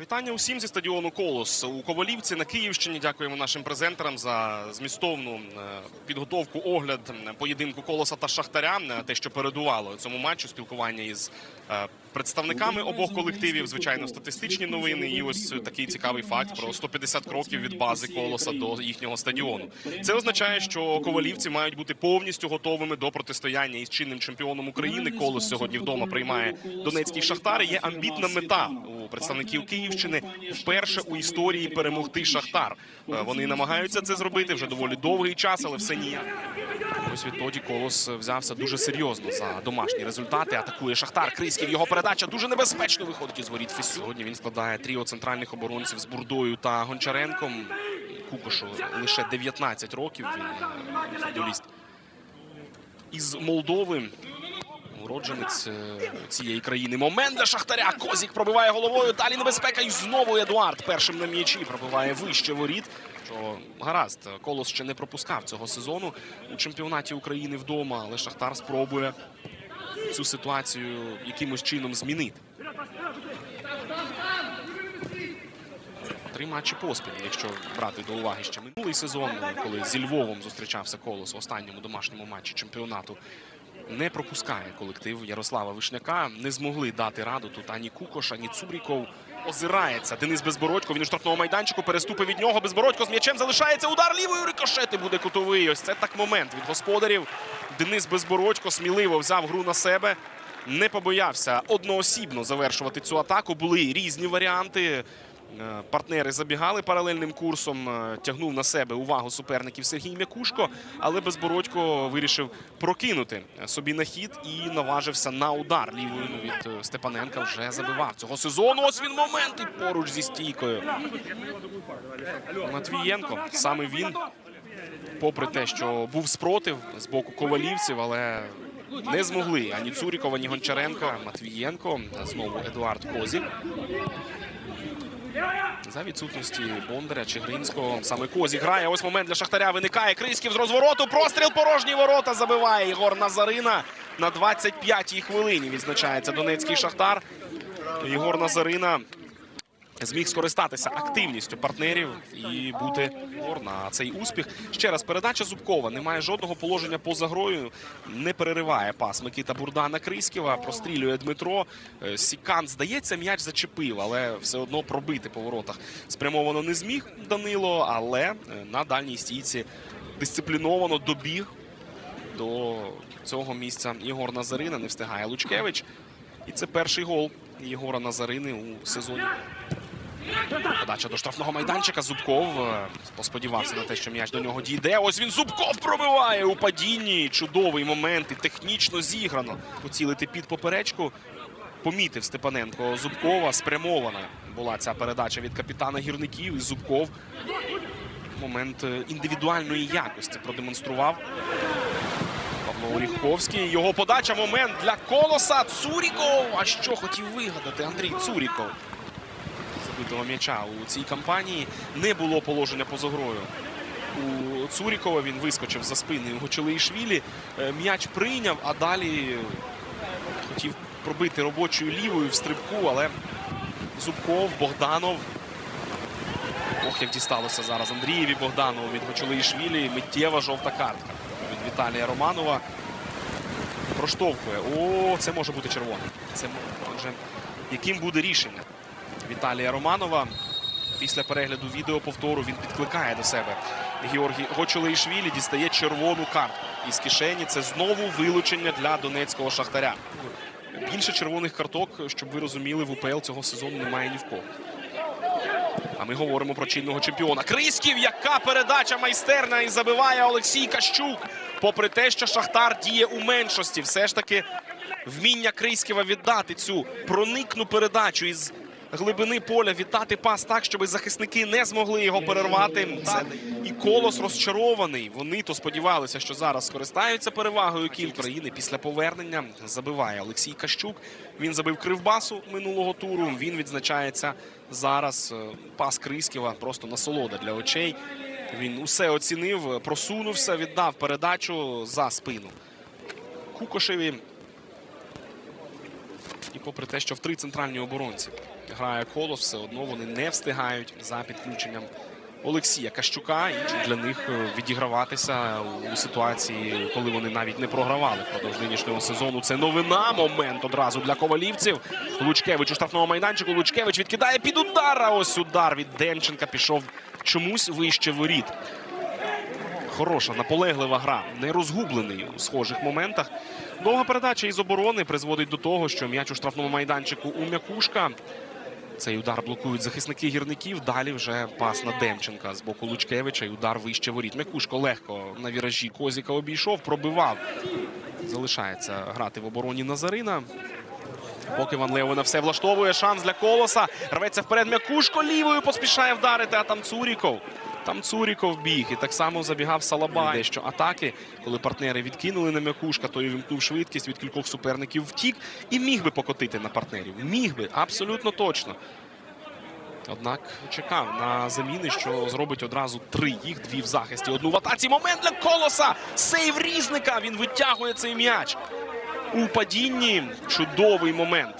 Вітання усім зі стадіону Колос у Ковалівці на Київщині. Дякуємо нашим презентерам за змістовну е, підготовку, огляд поєдинку Колоса та Шахтаря. Те, що передувало цьому матчу, спілкування із е, представниками обох колективів. Звичайно, статистичні новини. І ось такий цікавий факт про 150 кроків від бази Колоса до їхнього стадіону. Це означає, що ковалівці мають бути повністю готовими до протистояння із чинним чемпіоном України. Колос сьогодні вдома приймає Донецький Шахтар. Є амбітна мета у представників Київщини вперше у історії перемогти Шахтар. Е, Вони намагаються це зробити вже доволі довгий час, але все ніяк. Ось відтоді Колос взявся дуже серйозно за домашні результати. Атакує Шахтар. Крисків його передача дуже небезпечно виходить із воріт Фесю. Сьогодні він складає тріо центральних оборонців з Бурдою та Гончаренком. Кукошу лише 19 років. Він е, футболіст із Молдови. Уродженець е, цієї країни. Момент Шахтаря. Козік пробиває головою. Далі небезпека. І знову Едуард першим на м'ячі пробиває вище воріт. Що гаразд, Колос ще не пропускав цього сезону у чемпіонаті України вдома, але Шахтар спробує цю ситуацію якимось чином змінити. Три матчі поспіль, якщо брати до уваги ще минулий сезон, коли зі Львовом зустрічався Колос в останньому домашньому матчі чемпіонату. Не пропускає колектив Ярослава Вишняка. Не змогли дати раду тут ані Кукош, ані Цуріков. Озирається Денис Безбородько. Він у штрафному майданчику переступив від нього. Безбородько з м'ячем залишається. Удар лівою рикошети буде кутовий. Ось це так момент від господарів. Денис Безбородько сміливо взяв гру на себе. Не побоявся одноосібно завершувати цю атаку. Були різні варіанти. Е, Партнери забігали паралельним курсом, е, тягнув на себе увагу суперників Сергій Мякушко, але Безбородько вирішив прокинути собі на хід і наважився на удар лівою від е, Степаненка. Вже забивав цього сезону. Ось він момент і поруч зі стійкою. Матвієнко саме він, попри те, що був спротив з боку ковалівців, але не змогли ані Цуріков, ані Гончаренко, Матвієнко. Знову Едуард Козік. За відсутності Бондаря чи Гринського. Саме Козі. Ось момент для Шахтаря виникає. Крисків з розвороту. Простріл порожні ворота забиває Ігор Назарина. На 25-й хвилині відзначається Донецький Шахтар. Ігор Назарина зміг скористатися активністю партнерів і бути на цей успіх. Ще раз передача Зубкова. Немає жодного положення поза грою. Не перериває пас Микита Бурда на Криськіва. Прострілює Дмитро. Е, Сікан, здається, м'яч зачепив, але все одно пробити по воротах спрямовано не зміг Данило. Але е, на дальній стійці дисципліновано добіг до цього місця Ігор Назарина. Не встигає Лучкевич. І це перший гол Єгора Назарини у сезоні. Подача до штрафного майданчика. Зубков е, посподівався на те, що м'яч до нього дійде. Ось він Зубков пробиває у падінні. Чудовий момент і технічно зіграно. Поцілити під поперечку. Помітив Степаненко Зубкова. Спрямована була ця передача від капітана гірників. І Зубков момент е, індивідуальної якості продемонстрував. Павло Оріховський. Його подача. Момент для колоса. Цуріков. А що хотів вигадати Андрій Цуріков? Забитого м'яча у цій кампанії не було положення поза грою. У Цурікова він вискочив за спиною Гочелеїшвілі. Е, М'яч прийняв, а далі хотів пробити робочою лівою в стрибку, але Зубков, Богданов. Ох, як дісталося зараз Андрієві Богданову від Гочелеїшвілі. Миттєва жовта картка від Віталія Романова. Проштовхує. О, це може бути червоне. Це може яким буде рішення Віталія Романова. Після перегляду відеоповтору він підкликає до себе Георгій Гочулеїшвілі, дістає червону картку із кишені. Це знову вилучення для донецького шахтаря. Більше червоних карток, щоб ви розуміли, в УПЛ цього сезону немає ні в кого. А ми говоримо про чинного чемпіона. Криськів, яка передача майстерна і забиває Олексій Кащук. Попри те, що Шахтар діє у меншості, все ж таки вміння Криськіва віддати цю проникну передачу із глибини поля, віддати пас так, щоб захисники не змогли його перервати. Це і колос розчарований. Вони то сподівалися, що зараз скористаються перевагою кіл країни після повернення. Забиває Олексій Кащук. Він забив кривбасу минулого туру. Він відзначається зараз. Е, Пас Криськіва просто насолода для очей. Він усе оцінив, просунувся, віддав передачу за спину. Кукошеві. І попри те, що в три центральні оборонці грає колос, все одно вони не встигають за підключенням Олексія Кащука. І для них е, відіграватися у ситуації, коли вони навіть не програвали впродовж нинішнього сезону. Це новина. Момент одразу для ковалівців. Лучкевич у штрафному майданчику. Лучкевич відкидає під удар. А ось удар від Демченка пішов чомусь вище воріт. Хороша, наполеглива гра, не розгублений у схожих моментах. Довга передача із оборони призводить до того, що м'яч у штрафному майданчику у м'якушка. Цей удар блокують захисники гірників. Далі вже пас на Демченка з боку Лучкевича і удар вище воріт. М'якушко легко на віражі Козіка обійшов, пробивав. Залишається грати в обороні Назарина. Поки Ван Лео на все влаштовує шанс для колоса. Рветься вперед м'якушко лівою поспішає вдарити, а там Цуріков. Там Цуріков біг. І так само забігав Салабай. Дещо атаки, коли партнери відкинули на м'якушка, той вімкнув швидкість від кількох суперників втік і міг би покотити на партнерів. Міг би, абсолютно точно. Однак чекав на заміни, що зробить одразу три їх, дві в захисті. Одну в атаці. Момент для колоса. Сейв різника. Він витягує цей м'яч. У падінні чудовий момент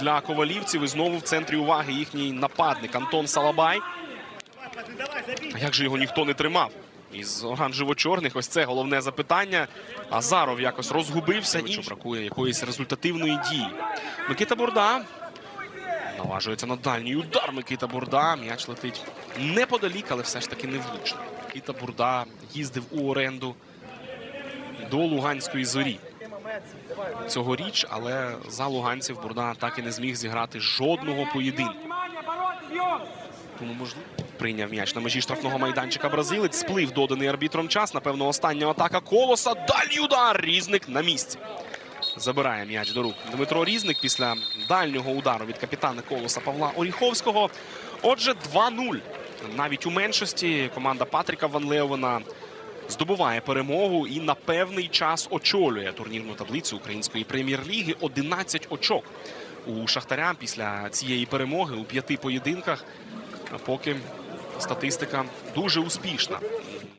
для ковалівців. І знову в центрі уваги їхній нападник Антон Салабай. А як же його ніхто не тримав? Із оранжево-чорних ось це головне запитання. Азаров якось розгубився і бракує якоїсь результативної дії. Микита Бурда наважується на дальній удар. Микита Бурда. М'яч летить неподалік, але все ж таки не влучно. Микита Бурда їздив у оренду до Луганської зорі цьогоріч, але за луганців Бурда так і не зміг зіграти жодного поєдинку. Тому можливо прийняв м'яч на межі штрафного майданчика бразилець. Сплив доданий арбітром час. Напевно, остання атака колоса. Дальній удар. Різник на місці. Забирає м'яч до рук Дмитро Різник після дальнього удару від капітана колоса Павла Оріховського. Отже, 2-0. Навіть у меншості команда Патріка Ван Леовена здобуває перемогу і на певний час очолює турнірну таблицю української прем'єр-ліги. 11 очок у Шахтаря після цієї перемоги у п'яти поєдинках. Поки статистика дуже успішна.